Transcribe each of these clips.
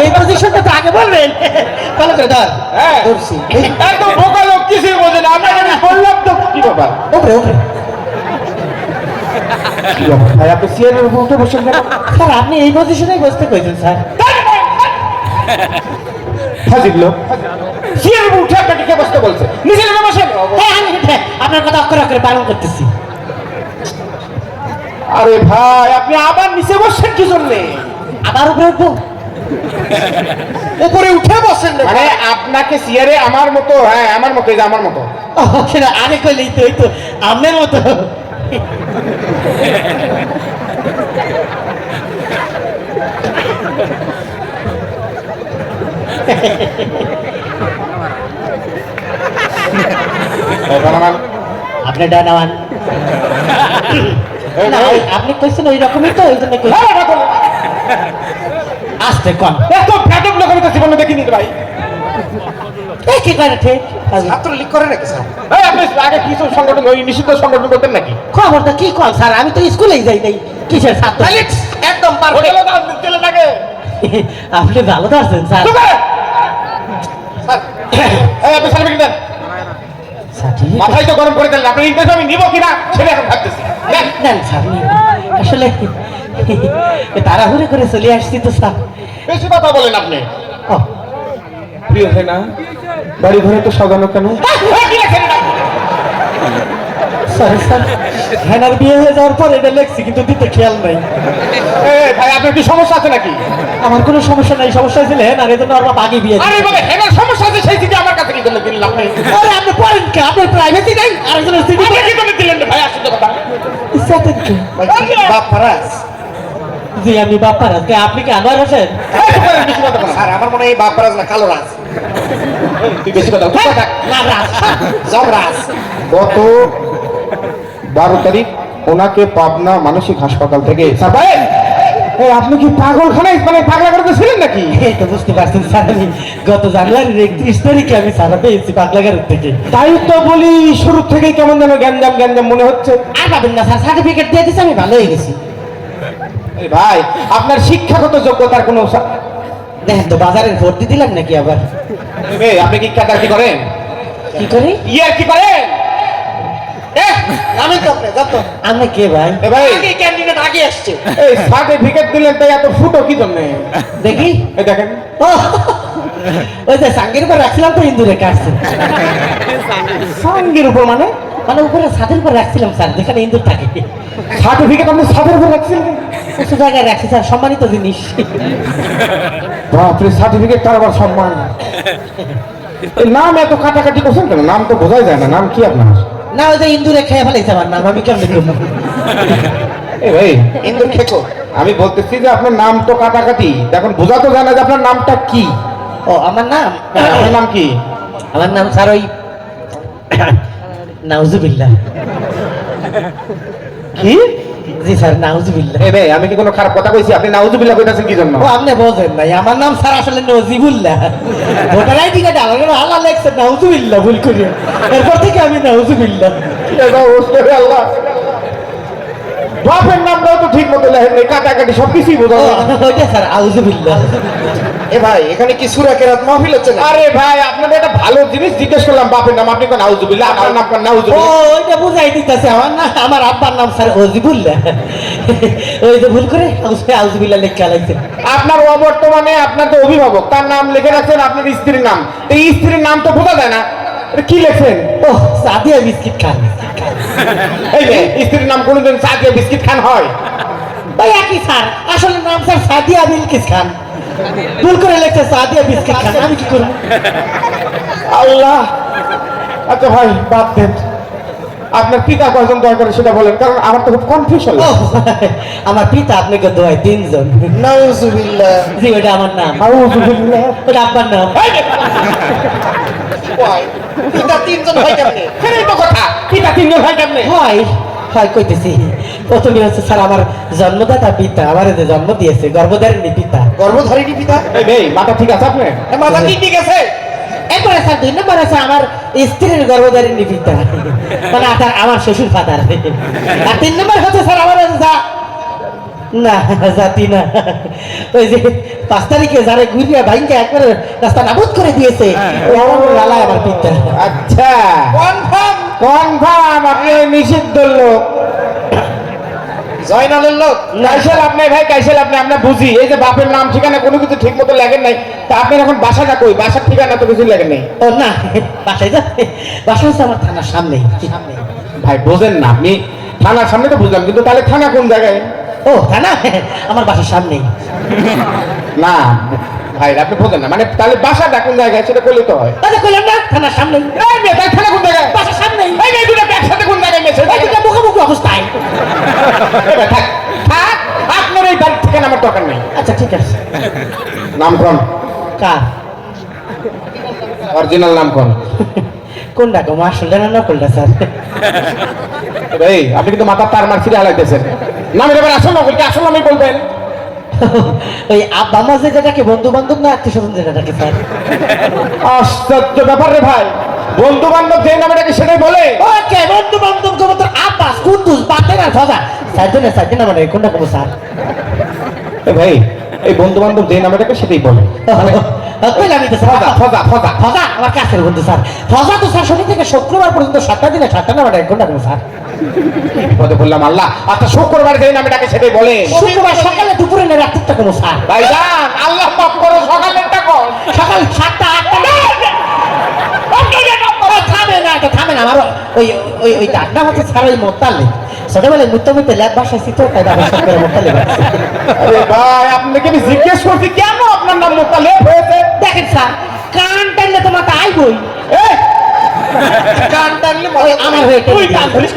এই পজিশনটা তো আগে বলবেন। ভালো করে ধর। হ্যাঁ। ধরছি। একদম বোকা লোক কিছুই বোঝে না। আপনাকে আমি বললাম তো কি ব্যাপার? ওপরে ওপরে। ভাই আপনি চেয়ারের উপর উঠে বসেন কেন? স্যার আপনি এই পজিশনেই বসতে কইছেন স্যার। হাজির লোক। চেয়ারের উপর উঠে আপনাকে বসতে বলছে? নিচে নেমে বসেন। হ্যাঁ হ্যাঁ, আপনার কথা অক্ষরে অক্ষরে পালন করতেছি। আরে ভাই আপনি আবার নিচে বসছেন কি জন্যে? আবার উপরে উঠবো? উপরে উঠে বসেন মানে আপনাকে চেয়ারে আমার মতো হ্যাঁ আমার মতো এই যে আমার মতো। আগে কইলেই তো ওই তো আপনার মতো। এই আপনি ডানাওয়ান এই আপনি কইছেন ওই রকমই তো ওই জন্য আসতে কম এত ভেদক লোক আমি তো জীবনে দেখিনি ভাই। কি করে ঠিক ছাত্রলীগ করে নাকি স্যার? এই আপনি আগে কিছু সংগঠন ওই নিষিদ্ধ সংগঠন করতেন নাকি? খবরটা কি কম স্যার? আমি তো স্কুলেই যাই নাই। কিসের ছাত্র? একদম পারফেক্ট চলে থাকে। আপনি ভালো ধরছেন স্যার। এই আপনি সার্টিফিকেট দেন। মাথায় তো গরম করে দিলেন আপনি ইন্টারভিউ আমি নিব কিনা? সেটা এখন ভাবতেছি। দেন। আসলে তাড়াহুড়ো করে চলে আসছি তো স্যার। বেশি কথা বলেন আপনি। প্রিয় হয় না বাড়ি ঘরে তো সাজানো কেন? সরি স্যার হেনার বিয়ে হয়ে যাওয়ার পর এটা লেখছি কিন্তু দিতে খেয়াল নাই। ভাই আপনার কি সমস্যা আছে নাকি? আমার কোনো সমস্যা নাই সমস্যা ছিল হেনার এই জন্য ওর বাবা আগে বিয়ে আরে। বলে হেনার সমস্যা আছে সেই চিঠি আমার কাছে কি জন্য দিলেন আপনি। আরে আপনি পড়েন কে? আপনার প্রাইভেসি নাই? আরেকজনের সিটি আপনি কি জন্য দিলেন ভাই আসলে কথা? বাপ ফারাজ জি আমি কে আপনি কি আনোয়ার হোসেন। আর আমার মনে হয় না কালো রাজ। তুই বেশি কথা তুই কথা না রাজ। জমরাজ গত বারো তারিখ ওনাকে পাবনা মানসিক হাসপাতাল থেকে স্যার আপনি কি পাগলখানায় মানে পাগলা করতে ছিলেন নাকি? এই তো বুঝতে পারছেন স্যার আমি গত জানুয়ারির একত্রিশ তারিখে আমি সারা পেয়েছি পাগলাগারের থেকে। তাই তো বলি শুরু থেকেই কেমন যেন গ্যাঞ্জাম গ্যাঞ্জাম মনে হচ্ছে। আর পাবেন না স্যার সার্টিফিকেট দিয়ে দিচ্ছে আমি ভালো হয়ে গেছি। ভাই আপনার শিক্ষাগত যোগ্যতার কোনো দেখেন তো বাজারের ভর্তি দিলাম নাকি আবার? আপনি কি কি করেন? কি করি? ইয়ার কি করেন? এ, নামেন তো আপনি যত আমি কে ভাই? ভাই। আগে ক্যান্ডিডেট আগে আসছে। এই সার্টিফিকেট দিলেন তাই এত ফুটো কি জন্য? দেখি। এই দেখেন। ওই যে সাঙ্গের উপর রাখছিলাম তো ইন্দুরে কাটছে সঙ্গের উপর মানে? মানে উপরে ছাদের উপর রাখছিলাম স্যার যেখানে ইন্দুর থাকে। সার্টিফিকেট আপনি ছাদের উপর রাখছিলেন? উঁচু জায়গায় রাখছি স্যার সম্মানিত জিনিস। বাপরে সার্টিফিকেট তার আবার সম্মান। নাম এত কাটাকাটি করছেন কেন? নাম তো বোঝাই যায় না নাম কি আপনার? না ওই যে ইন্দুরে খেয়ে ফেলাইছে আমার নাম আমি কেমন এ ভাই ইন্দুর খেকো। আমি বলতেছি যে আপনার নাম তো কাটাকাটি। এখন বোঝা তো জানা যে আপনার নামটা কি। ও আমার নাম? আপনার নাম কি? আমার নাম স্যার ওই নাউজুবিল্লাহ। কি? জি স্যার নাউজুবিল্লাহ। এ ভাই আমি কি কোনো খারাপ কথা কইছি? আপনি নাউজুবিল্লাহ কইতাছেন কি জন্য ও আপনি বোঝেন নাই। আমার নাম স্যার আসলে নজিবুল্লাহ। ভোটার আইডি কার্ডে আমার আল্লাহ লেখছে নাউজুবিল্লাহ ভুল করি এরপর থেকে আমি নাউজুবিল্লাহ। আল্লাহ বাপের নামটাও তো ঠিক মতো লেখেন নাই, কাটাকাটি সব কিছুই বোঝা ও। ওইটা স্যার আউজুবিল্লাহ এ ভাই এখানে কি সুরা কেরাত মাহফিল হচ্ছে না আরে ভাই আপনাদের একটা ভালো জিনিস জিজ্ঞেস করলাম বাপের নাম আপনি কোন নাউজুবিল্লাহ আপনার নাম কোন ও নাউজুবিল্লাহ ওইটা বুঝাই দিতেছে আমার না আমার আব্বার নাম স্যার অজিবুল্লাহ। ওই যে ভুল করে আউজুবিল্লাহ লেখা লাগছে। আপনার অবর্তমানে আপনার তো অভিভাবক তার নাম লিখে রাখছেন আপনার স্ত্রীর নাম। তো এই স্ত্রীর নাম তো বোঝা যায় না। কি লেখছেন? ও সাদিয়া বিস্কিট খান। এই যে স্ত্রীর নাম কোনোদিন চা দিয়ে বিস্কিট খান হয়। ভাই একই স্যার আসলে নাম স্যার সাদিয়া বিলকিস খান। ভুল করে লেখছে সাদিয়া বিস্কিট খান। আমি কি করব আল্লাহ। আচ্ছা ভাই বাদ দেন। আপনার পিতা কয়জন দরকার সেটা বলেন কারণ আমার তো খুব কনফিউশন আমার পিতা আপনাকে দোয়ায় তিনজন। নাউজুবিল্লাহ। জি ওটা আমার নাম। আউযুবিল্লাহ ওটা আব্বার নাম। পিতা তিনজন হয় কেমনে? এটাই তো কথা। পিতা তিনজন হয় কেমনে? হয় হয় কইতেছি। প্রথমে হচ্ছে স্যার আমার জন্মদাতা পিতা আমার যে জন্ম দিয়েছে গর্ভধারিণী পিতা। গর্ভধারিণী পিতা? এই ভাই মাথা ঠিক আছে আপনার? মাথা কি ঠিক আছে? এরপরে স্যার দুই নম্বর আছে আমার স্ত্রীর গর্ভধারিণী পিতা। মানে আমার শ্বশুর ফাদার আর তিন নম্বর হচ্ছে স্যার আমার যা না জাতি না। ওই যে পাঁচ তারিখে যারা ঘুরিয়া ভাইকে একবারে রাস্তা নাবুদ করে দিয়েছে লালায় আমার পিতা আচ্ছা। কনফার্ম। কনফার্ম আপনি নিষিদ্ধ লোক। জয়নালের লোক। কাইসেল আপনি ভাই কাইসেল আপনি আমরা বুঝি। এই যে বাপের নাম ঠিকানা কোনো কিছু ঠিক মতো লেগেন নাই। তা আপনার এখন বাসাটা কই? বাসার ঠিকানা তো কিছু লেগেন নাই। ও না বাসায় যাচ্ছে বাসায় হচ্ছে আমার থানার সামনে। ভাই বোঝেন না আপনি থানার সামনে তো বুঝলাম কিন্তু তাহলে থানা কোন জায়গায়? ও থানা আমার বাসার সামনেই। না ভাই আপনি বোঝেন না। মানে তাহলে বাসাটা কোন জায়গায়? সেটা করলে তো হয়। তাহলে কইলাম না। থানার সামনেই। এই মেয়ে, থানা কোন জায়গায়? বাসার সামনেই। এই মেয়ে, দুটো একসাথে কোন জায়গায় মেয়ে এই দুটো মুখোমুখি অবস্থায়। থাক। থাক আপনার এই বাড়ির ঠিকানা আমার দরকার নেই। আচ্ছা ঠিক আছে। নাম কোন কার? অরিজিনাল নাম কোন কোনটা গো? মাসুলটা না নকলটা স্যার। এই আপনি কিন্তু মাথা তার মার ফিরে হালাইতেছেন। নামের এবার আসল নকল কি আসল নামই বলবেন। ওই আব্বা মা যেটাকে বন্ধু বান্ধব না আত্মীয় স্বজন যেটাকে স্যার? আশ্চর্য ব্যাপার রে ভাই। বন্ধু বান্ধব যে নামে ডাকে সেটাই বলে। ওকে বন্ধু বান্ধব কবে তোর আব্বাস কুন্দুস বাতের আর ফজা সাইজনে সাইজনে মানে কোনটা কবো স্যার? ভাই এই বন্ধু বান্ধব যে নামে ডাকে সেটাই বলে। ফজা আমার কাছের বন্ধু স্যার। ফজা তো স্যার শনি থেকে শুক্রবার পর্যন্ত সাতটা দিনে সাতটা না মানে কোনটা কবো স্যার? বিপদে বললাম আল্লাহ। আচ্ছা শুক্রবার যে নামে ডাকে সেটাই বলে শুক্রবার সকালে দুপুরে না রাত্রিটা কবো স্যার ভাইজান আল্লাহ মাফ করো সকালেরটা কোন সকাল সাতটা আটটা থামে না এটা থামে না আমার ওই ওই ওই ডাকনা হচ্ছে ওই মোত্তালে ছোটবেলায় মুত্ত মুত্তে ল্যাব বাসাইছি তো তাই সব করে ভাই আপনাকে আমি জিজ্ঞেস করছি কেন আপনার নাম মোতালেব হয়েছে? দেখেন স্যার কান টানলে তো মাথা আইবই। এই, টানলে আমার হয়ে তুই ধরিস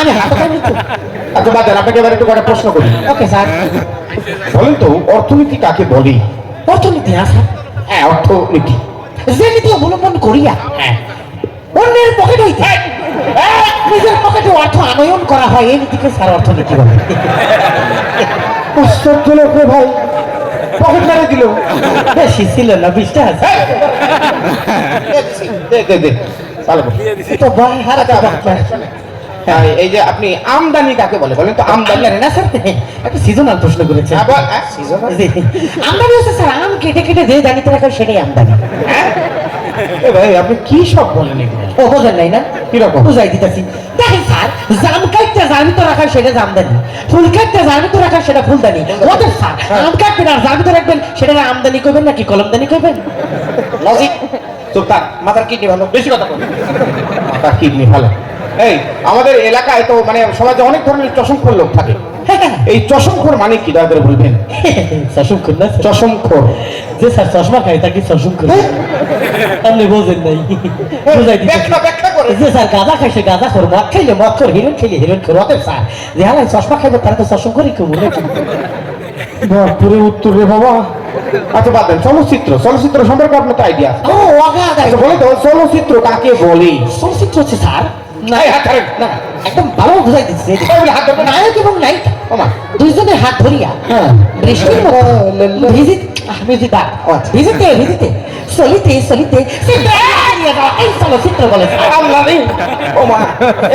আমি আচ্ছা বাজার আপনাকে এবার একটু কটা প্রশ্ন করি। ওকে স্যার বলেন তো অর্থনীতি কাকে বলি? অর্থনীতি হ্যাঁ স্যার হ্যাঁ অর্থনীতি। যে নীতি অবলম্বন করিয়া অন্যের পকেট হইতে নিজের পকেটে অর্থ আনয়ন করা হয় এই নীতিকে স্যার অর্থনীতি বলে। আশ্চর্য লোক ভাই পকেট মেরে দিল। বেশি ছিল না বিশটা আছে দে দে দে। তো বয় হারাতে বাচ্চা হ্যাঁ, এই যে আপনি আমদানি কাকে বলে বলেন তো আমদানি না স্যার একটা সিজনাল প্রশ্ন করেছে হ্যাঁ, হ্যাঁ। আমদানি হচ্ছে স্যার আম কেটে কেটে যে জানিতে রাখেন সেটাই আমদানি। হ্যাঁ? ভাই আপনি কি সব বলেন ও বোঝেন নাই না? কীরকম? বুঝাই দিতেছি। দেখেন স্যার জাম কাটতে জামিত রাখা সেটা জামদানি। ফুল কাটতে জামিত রাখা সেটা ফুলদানি। ওদের স্যার আম কাটবেন আর জামিত রাখবেন সেটা আমদানি করবেন নাকি কলমদানি করবেন? লজিক চুপ থাক মাথার কিডনি ভালো। বেশি কথা বল মাথা কিডনি ভালো। এই আমাদের এলাকায় তো মানে সমাজে অনেক ধরনের চশমখোর লোক থাকে। এই চশমখোর মানে কি? দয়া করে বলবেন। চশম খুন না? চশমখোর। যে স্যার চশমা খায় তাকে চশম খুন আপনি বোঝেন নাই। বুঝাই যে স্যার গাঁদা খাইছে গাঁদা খোর। মদ খাইলে মদ খোর হিরোইন খাইলে হিরোইন খোর। অতএব স্যার যে হালাই চশমা খাইবে তারা তো চশম করি কেউ বাপুরে উত্তর রে বাবা। আচ্ছা বাদ দেন চলচ্চিত্র। চলচ্চিত্র সম্পর্কে আপনার তো আইডিয়া আছে। ও আচ্ছা বলে তো চলচ্চিত্র কাকে বলি? চলচ্চিত্র হচ্ছে স্যার না হাত। না একদম ভালো বুঝাই দিচ্ছে হাত ধরবেন না। নায়ক এবং নায়িকা ওমা দুইজনের হাত ধরিয়া হ্যাঁ। বৃষ্টির মতো ভিজিট ভিজিটা ভিজিতে ভিজিতে। চলিতে চলিতে। এই চলচ্চিত্র বলে আল্লাহ রে। ওমা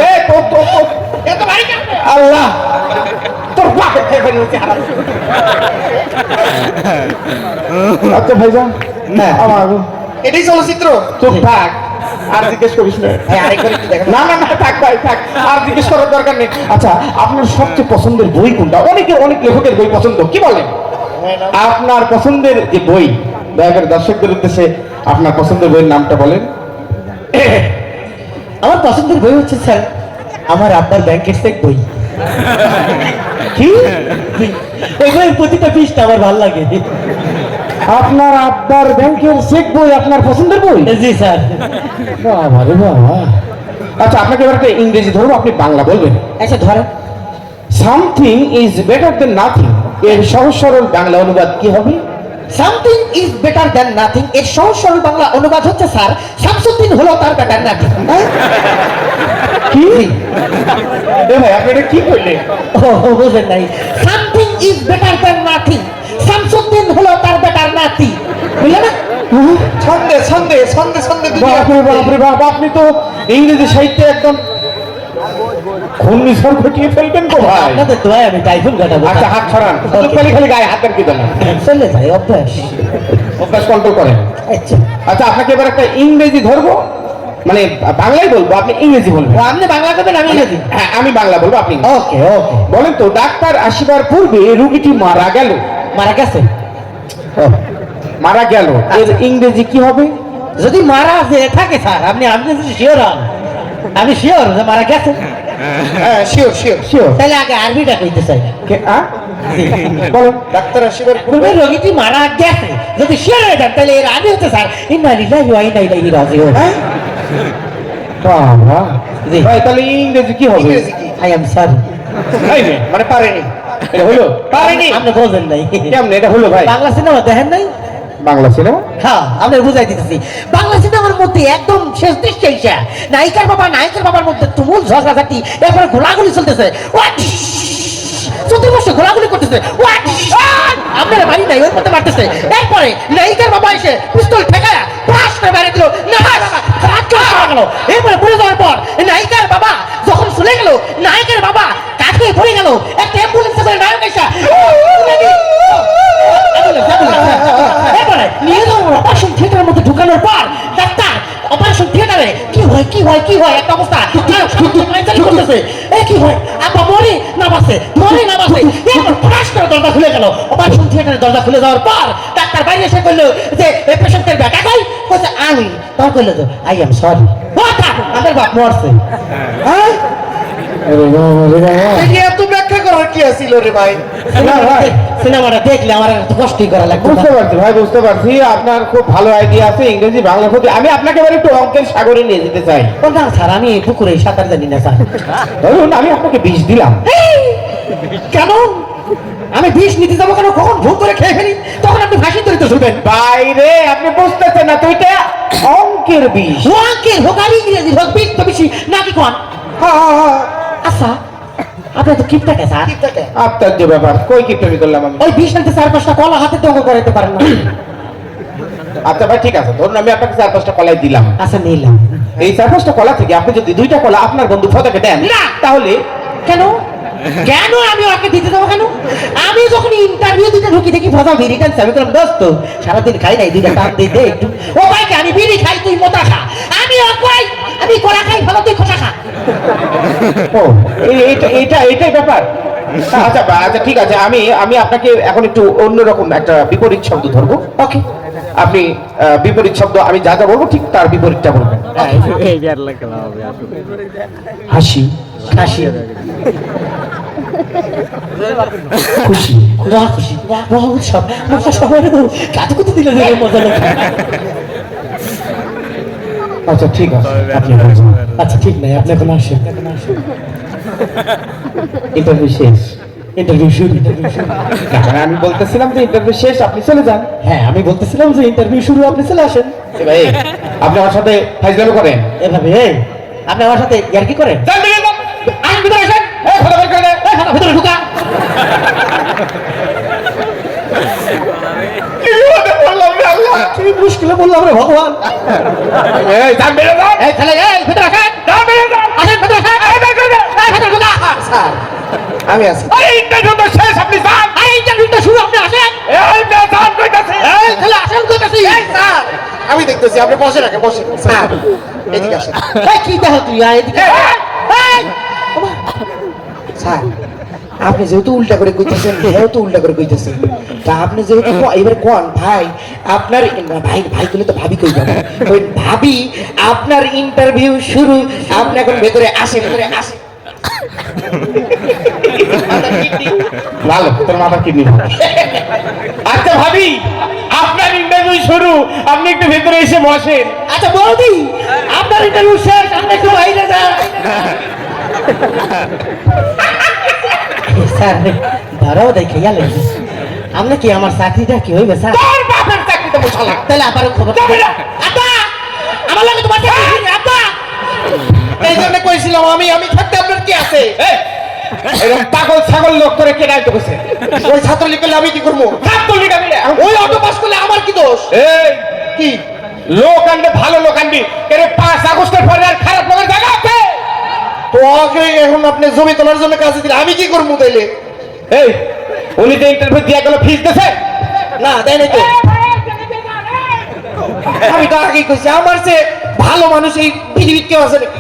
এ তো তো তো। এত ভারী কেন? আল্লাহ। তোর বাপে খেয়ে ফেলেছে হারাম। আচ্ছা ভাইজান। হ্যাঁ। আমার এটাই চলচ্চিত্র চুপ থাক। আর জিজ্ঞেস করিস না। ভাই আরেকবার না না না থাক ভাই থাক। আর জিজ্ঞেস করার দরকার নেই। আচ্ছা আপনার সবচেয়ে পছন্দের বই কোনটা? অনেকের অনেক লেখকের বই পছন্দ। কি বলেন? আপনার পছন্দের যে বই দয়া করে দর্শকদের উদ্দেশ্যে আপনার পছন্দের বইয়ের নামটা বলেন। আমার পছন্দের বই হচ্ছে স্যার আমার আব্বার ব্যাংকের চেক বই। কি? ওই বইয়ের প্রতিটা পৃষ্ঠা আমার ভালো লাগে। আপনার আব্বার ব্যাংকের চেক বই আপনার পছন্দের বই? জি স্যার। বাবা রে বাবা। আচ্ছা আপনাকে এবার একটা ইংরেজি ধরবো আপনি বাংলা বলবেন। আচ্ছা ধরেন। Something is better then nothing এর সহজ সরল বাংলা অনুবাদ কি হবে? Something is better than nothing এর সহজ সরল বাংলা অনুবাদ হচ্ছে স্যার শামসুদ্দিন হলো তার বেটার নাথিং কি? এ ভাই আপনি এটা কি করলেন? ও বুঝেন নাই। Something is better than nothing Shamsuddin হলো তার বেটার নাতি। বুঝলে না? ছন্দে ছন্দে ছন্দে ছন্দে দুনিয়া। বাপরে বাপরে বাপ আপনি তো ইংরেজি সাহিত্যে একদম ঘূর্ণিঝড় ঘটিয়ে ফেলবেন তো ভাই। আপনাদের দোয়ায় আমি টাইফুন কাটাবো। আচ্ছা হাত ছড়ান শুধু খালি খালি গায়ে হাতের কি দেন চলে যায় অভ্যাস। অভ্যাস কন্ট্রোল করেন। আচ্ছা। আচ্ছা আপনাকে এবার একটা ইংরেজি ধরবো? মানে বাংলায় বলব আপনি ইংরেজি বলবেন। আপনি বাংলা করবেন আমি ইংরেজি। হ্যাঁ আমি বাংলা বলব আপনি ওকে ওকে। বলেন তো ডাক্তার আসিবার পূর্বে রুগীটি মারা গেল। মারা গেছে। মারা গেল। এর ইংরেজি কি হবে? যদি মারা থাকে স্যার আপনি আপনি শিওর হন আমি শিওর যে মারা গেছে। হ্যাঁ শিওর শিওর শিওর তাহলে আগে আরবিটা কইতে চাই বলো। ডাক্তার আসিবার পূর্বে রোগীটি মারা গেছে। যদি শিওর হয়ে যান তাহলে এর আগে হচ্ছে স্যার ইন্না লিল্লাহি ওয়া ইন্না ইলাইহি রাজিউন। বাবা। জি। ভাই তাহলে ইংরেজি কি হবে? ইংরেজি কি? আই এম সরি এই নে, মানে পারেনি। এটা হলো? পারেনি আপনি বোঝেন নাই। কেমন? এটা হলো ভাই? বাংলা সিনেমা দেখেন নাই? বাংলা সিনেমা হ্যাঁ আপনার বুঝাই দিতেছি। বাংলা সিনেমার মধ্যে একদম শেষ দৃশ্য এইসা নায়িকার বাবা, নায়িকার বাবার মধ্যে তুমুল ঝগড়াঝাটি, এরপরে গোলাগুলি চলতেছে। চতুর্বর্ষ গোলাগুলি করতেছে। আপনারা মারি নাই, ওর মধ্যে মারতেছে এরপরে নায়িকার বাবা এসে পিস্তল ঠেকায়া পাশ করে বেড়ে দিল। না এরপরে পড়ে যাওয়ার পর নায়িকার বাবা যখন চলে গেল, নায়কের বাবা কাঠে পড়ে গেল। একটা অ্যাম্বুলেন্সে করে নায়ক এসে এরপরে নিয়ে যাও অপারেশন থিয়েটারের মধ্যে ঢুকানোর পর ডাক্তার অপারেশন থিয়েটারে কি হয় কি হয় কি হয় একটা অবস্থা। করতেছে। এ কি হয়? আপা মরে না বাসে মরে না বাসে এরপর করে দরজা খুলে গেল। অপারেশন থিয়েটারের দরজা খুলে যাওয়ার পর ডাক্তার বাইরে এসে কইলো যে এই পেশেন্টের ব্যাটা কই কইছে আমি। তখন কইলো যে আই এম সরি আমার বাপ মরছে। হ্যাঁ। নিয়ে এত ব্যাখ্যা করার কি আছিল রে ভাই? সিনেমাটা দেখলে আমার এত কষ্টই করা লাগবে। বুঝতে পারছি ভাই বুঝতে পারছি। আপনার খুব ভালো আইডিয়া আছে ইংরেজি বাংলা প্রতি আমি আপনাকে এবার একটু অঙ্কের সাগরে নিয়ে যেতে চাই। না স্যার আমি পুকুরে সাঁতার জানি না স্যার। ধরুন আমি আপনাকে বিষ দিলাম। কেন? আমি বিষ নিতে যাব কেন? কখন ভুল করে খেয়ে ফেলি? তখন আপনি ফাঁসি ধরে তো শুনবেন। বাইরে আপনি বুঝতেছেন না তো এটা অঙ্কের বিষ। ওয়াঙ্কের হোক আর ইংরেজি হোক বিষ তো বেশি নাকি কোন? হ্যাঁ হ্যাঁ হ্যাঁ। আচ্ছা আপনার তো স্যার। আপনার যে ব্যাপার কই কিপটামি করলাম আমি? ওই নিতে চার পাঁচটা কলা হাতে করাইতে পারেন না। আচ্ছা ভাই ঠিক আছে ধরুন আমি আপনাকে চার পাঁচটা কলাই দিলাম। আচ্ছা নিলাম। এই চার পাঁচটা কলা থেকে আপনি যদি দুইটা কলা আপনার বন্ধু ফতাকে দেন না। তাহলে? কেন? কেন আমি ওকে দিতে যাব কেন? আমি যখন ইন্টারভিউ দিতে ঢুকি দেখি ভজা বিড়ি টানছে আমি বললাম দোস্ত সারাদিন খাই নাই দুইটা টান দিয়ে দে একটু। ও ভাইকে আমি বিড়ি খাই তুই মোটা খা। আমি ও কই আমি কলা খাই ভালো তুই খোসা খা ও এইটা এইটা এইটাই ব্যাপার আচ্ছা আচ্ছা ঠিক আছে আমি আমি আপনাকে এখন একটু অন্যরকম একটা বিপরীত শব্দ ধরবো ওকে আপনি বিপরীত শব্দ আমি যা যা বলব ঠিক তার বিপরীতটা বলবেন হাসি হাসি খুশি বাহ খুশি বাহ উৎসব মজা সবাই কাজ করতে দিল মজা লোক আচ্ছা ঠিক আছে। আপনি আচ্ছা ঠিক নাই আপনি এখন আসেন। ইন্টারভিউ শেষ। ইন্টারভিউ শুরু। আমি বলতেছিলাম যে ইন্টারভিউ শেষ আপনি চলে যান। হ্যাঁ আমি বলতেছিলাম যে ইন্টারভিউ শুরু আপনি চলে আসেন। এ ভাই। আপনি আমার সাথে ফাইজলামি করেন। এভাবে এই, আপনি আমার সাথে ইয়ার কি করেন? ভিতরে আসেন। এই কথা বের করে এই, হাঁটা ভিতরে ঢুকা। আল্লাহ কি মুশকিলে বললাম রে ভগবান। এই ভিতরে আসেন ভিতরে এই ভিতরে ঢুকা স্যার আমি আছি। আরে ইন্টারভিউ তো শেষ আপনি যান। আরে ইন্টারভিউটা শুরু আপনি আসেন। এই না যান কইতাছে। এই ছেলে আসেন কইতাছি। এই স্যার আমি দেখতেছি আপনি বসে রাখেন বসে স্যার এদিকে আসেন। এই কি দেখ তুই? এদিকে। এই স্যার আপনি যেহেতু উল্টা করে কইতেছেন দেহেও তো উল্টা করে কইতেছেন তা আপনি যেহেতু এবার কোন ভাই আপনার ভাই ভাই বলে তো ভাবি কই যাব? ওই ভাবি আপনার ইন্টারভিউ শুরু আপনি এখন ভেতরে আসেন ভেতরে আসেন। ভালো তোর মাথার কিডনি আচ্ছা ভাবি আপনার ইন্টারভিউ শুরু আপনি একটু ভেতরে এসে বসেন। আচ্ছা বৌদি আপনার ইন্টারভিউ শেষ আপনি একটু বাইরে যান। স্যার ধরাও দেখে গেলে আপনি কি আমার চাকরিটা কি হইবে স্যার? তোর বাপের তাহলে আবার খবর যাবে আমার লাগে তোমার চাকরি নেই, এই জন্য কইছিলাম আমি আমি থাকতে আপনার কি আছে? এরকম পাগল ছাগল লোক করে কে ওই ছাত্রলীগ করলে আমি কি করব? ওই অটো পাস করলে আমার কি দোষ? এই! কি? লোক আনবে ভালো লোক আনবি। এর পাঁচ আগস্টের পরে আর খারাপ লোকের জায়গা আছে? তো আগে এখন আপনি জমি তোলার জন্য কাজে দিলে আমি কি করব তাইলে? এই উনি যে ইন্টারভিউ দিয়ে গেল ফিস দিছে? না তাই নাই তো। আমি তো আগেই কইছি আমার সে ভালো মানুষ এই পৃথিবীর কেউ আছে নাকি?